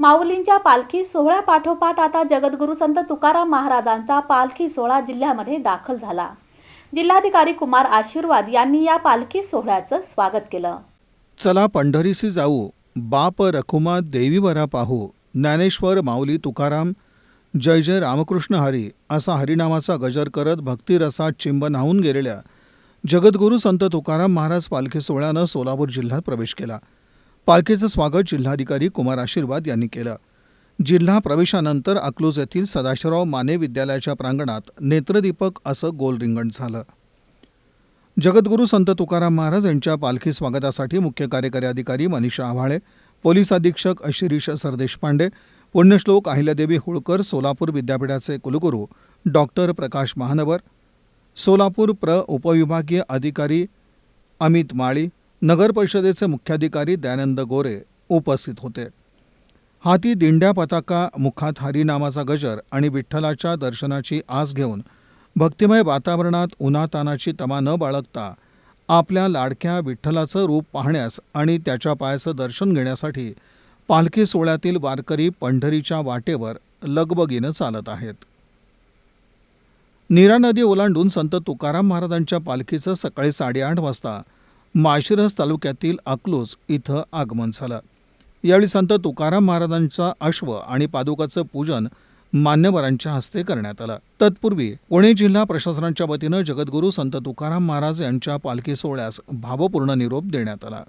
माऊलींच्या पालखी सोहळ्यापाठोपाठ आता जगद्गुरू संत तुकाराम महाराजांचा पालखी सोहळा जिल्ह्यामध्ये दाखल झाला. जिल्हाधिकारी कुमार आशीर्वाद यांनी या पालखी सोहळ्याचं स्वागत केलं. चला पंढरीसी जाऊ. बाप रखुमा देवीवरा पाहू. ज्ञानेश्वर माऊली तुकाराम. जय जय रामकृष्ण हरी असा हरिनामाचा गजर करत भक्तिरसात चिंब न्हावून गेलेल्या जगद्गुरू संत तुकाराम महाराज पालखी सोहळ्यानं सोलापूर जिल्ह्यात प्रवेश केला. पालखीचं स्वागत जिल्हाधिकारी कुमार आशीर्वाद यांनी केलं. जिल्हा प्रवेशानंतर अकलूज येथील सदाशिवराव माने विद्यालयाच्या प्रांगणात नेत्रदीपक असं गोल रिंगण झालं. जगद्गुरू संत तुकाराम महाराज यांच्या पालखी स्वागतासाठी मुख्य कार्यकारी अधिकारी मनीषा आव्हाळे पोलीस अधीक्षक शिरीष सरदेशपांडे पुण्यश्लोक अहिल्यादेवी होळकर सोलापूर विद्यापीठाचे कुलगुरू डॉक्टर प्रकाश महानवर सोलापूर प्र उपविभागीय अधिकारी अमित माळी नगर परिषदेचे मुख्याधिकारी दयानंद गोरे उपस्थित होते. हाती दिंड्या पताका मुखात हरिनामाचा गजर आणि विठ्ठलाच्या दर्शनाची आस घेऊन भक्तिमय वातावरणात उन्हातानाची तमा न बाळगता आपल्या लाडक्या विठ्ठलाचं रूप पाहण्यास आणि त्याच्या पायाचं दर्शन घेण्यासाठी पालखी सोहळ्यातील वारकरी पंढरीच्या वाटेवर लगबगीनं चालत आहेत. नीरा नदी ओलांडून संत तुकाराम महाराजांच्या पालखीचं सकाळी साडेआठ वाजता माळशिरस तालुक्यातील अकलूज इथं आगमन झालं. यावेळी संत तुकाराम महाराजांचा अश्व आणि पादुकाचं पूजन मान्यवरांच्या हस्ते करण्यात आलं. तत्पूर्वी पुणे जिल्हा प्रशासनाच्या वतीनं जगद्गुरू संत तुकाराम महाराज यांच्या पालखी सोहळ्यास भावपूर्ण निरोप देण्यात आला.